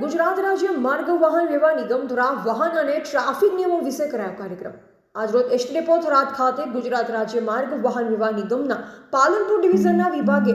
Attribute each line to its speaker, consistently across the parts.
Speaker 1: ગુજરાત રાજ્ય માર્ગ વાહન વ્યવહાર નિગમ દ્વારા વાહન અને ટ્રાફિક નિયમો વિશે કરાયો કાર્યક્રમ. આજરોજ એસટી ડેપો થરાદ ખાતે ગુજરાત રાજ્ય માર્ગ વાહન વ્યવહાર નિગમના પાલનપુર ડિવિઝનના વિભાગે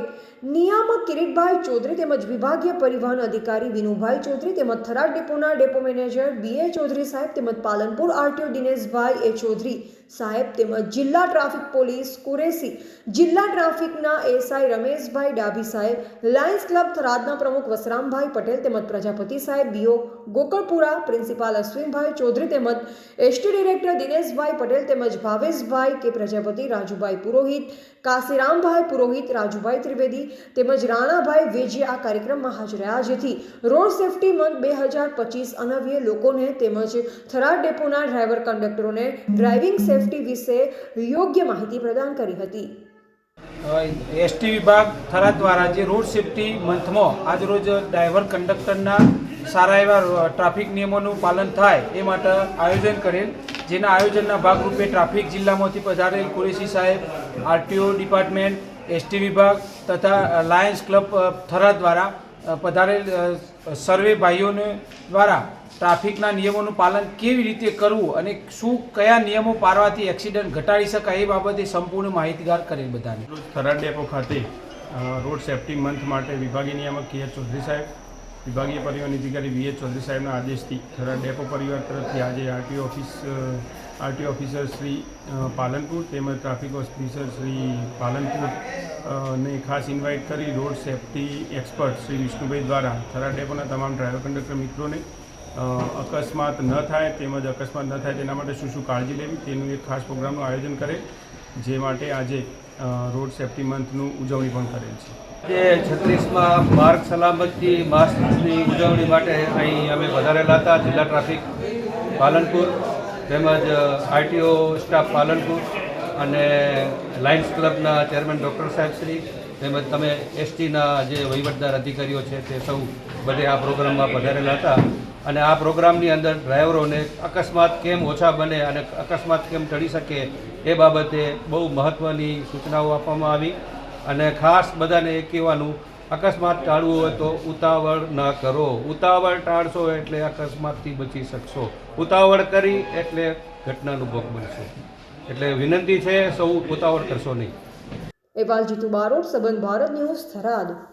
Speaker 1: નિયામક કિરીટભાઈ ચૌધરી તેમજ વિભાગીય પરિવહન અધિકારી વિનુભાઈ ચૌધરી તેમજ Tharad ડેપોના depot manager B A Chaudhary સાહેબ તેમજ પાલનપુર આરટીઓ દિનેશભાઈ એ ચૌધરી સાહેબ તેમજ જિલ્લા ટ્રાફિક પોલીસ કુરેસી જિલ્લા ટ્રાફિકના એસઆઈ રમેશભાઈ ડાભી સાહેબ, લાયન્સ ક્લબ થરાદના પ્રમુખ વસરામભાઈ પટેલ તેમજ પ્રજાપતિ સાહેબ, બીઓ ગોકળપુરા, પ્રિન્સિપાલ અશ્વિનભાઈ ચૌધરી તેમજ એસટી ડિરેક્ટર દિનેશભાઈ પટેલ તેમજ ભાવેશભાઈ કે પ્રજાપતિ, રાજુભાઈ પુરોહિત, કાશીરામભાઈ પુરોહિત, રાજુભાઈ ત્રિવેદી તેમજ રાણાભાઈ વેજી આ કાર્યક્રમમાં હાજર રહ્યા જેથી રોડ સેફટી મંથ બે હજાર પચીસ અનવ્ય લોકોને તેમજ થરાદ ડેપોના ડ્રાઈવર કંડક્ટરોને ડ્રાઇવિંગ સેફટી વિશે યોગ્ય માહિતી પ્રદાન કરી હતી.
Speaker 2: એસટી વિભાગ થરા દ્વારા જે રોડ સેફટી મંથમાં આજરોજ ડ્રાઈવર કંડક્ટરના સારા એવા ટ્રાફિક નિયમોનું પાલન થાય એ માટે આયોજન કરેલ. જેના આયોજનના ભાગરૂપે ટ્રાફિક જિલ્લામાંથી પધારેલ કુરેશી સાહેબ, આરટીઓ ડિપાર્ટમેન્ટ, એસટી વિભાગ તથા લાયન્સ ક્લબ થરા દ્વારા પધારેલ સર્વે ભાઈઓને દ્વારા ટ્રાફિકના નિયમોનું પાલન કેવી રીતે કરવું અને શું કયા નિયમો પાળવાથી એક્સિડન્ટ ઘટાડી શકાય એ બાબતે સંપૂર્ણ માહિતીગાર કરેલ બધાને.
Speaker 3: થરાદ ડેપો ખાતે રોડ સેફટી મંથ માટે વિભાગીય નિયામક કે. ચૌધરી સાહેબ, વિભાગીય પરિવહન અધિકારી વી. એચ. ચૌધરી સાહેબના આદેશથી થરાદ ડેપો પરિવાર તરફથી આજે RTO office RTO officer Shri Palanpur તેમજ ટ્રાફિક ઓફિસર શ્રી પાલનપુર ને ખાસ ઇન્વાઇટ કરી road safety expert Shri Vishnubhai દ્વારા. થરા ડેપોના તમામ ડ્રાઈવર કંડક્ટર મિત્રોને અકસ્માત ન થાય તેમજ અકસ્માત ન થાય તેના માટે શું શું કાળજી લેવી તેનું એક ખાસ પ્રોગ્રામનું આયોજન કરે, જે માટે આજે રોડ સેફટી મંથનું ઉજવણી પણ કરેલ છે.
Speaker 4: જે છત્રીસમાં માર્ગ સલામતી માસની ઉજવણી માટે અહીં અમે વધારેલા હતા, જિલ્લા ટ્રાફિક પાલનપુર. તેમજ આરટીઓ સ્ટાફ પાલનપુર અને લાયન્સ ક્લબના ચેરમેન ડૉક્ટર સાહેબશ્રી તેમજ તમે એસટીના જે વહીવટદાર અધિકારીઓ છે તે સૌ બધે આ પ્રોગ્રામમાં પધારેલા હતા. અને આ પ્રોગ્રામની અંદર ડ્રાઈવરોને અકસ્માત કેમ ઓછા બને અને અકસ્માત કેમ ટળી શકે એ બાબતે બહુ મહત્ત્વની સૂચનાઓ આપવામાં આવી. અને ખાસ બધાને એ કહેવાનું અકસ્માત ટાળવું હોય તો ઉતાવળ ન કરો. ઉતાવળ ટાળશો એટલે અકસ્માતથી બચી શકશો. ઉતાવળ કરી એટલે ઘટનાનું ભોગ બનશો. એટલે વિનંતી છે, સૌ ઉતાવળ કરશો નહીં.
Speaker 1: એવાલ જીતુ બારોટ, સંબંધ ભારત ન્યૂઝ થરાદ.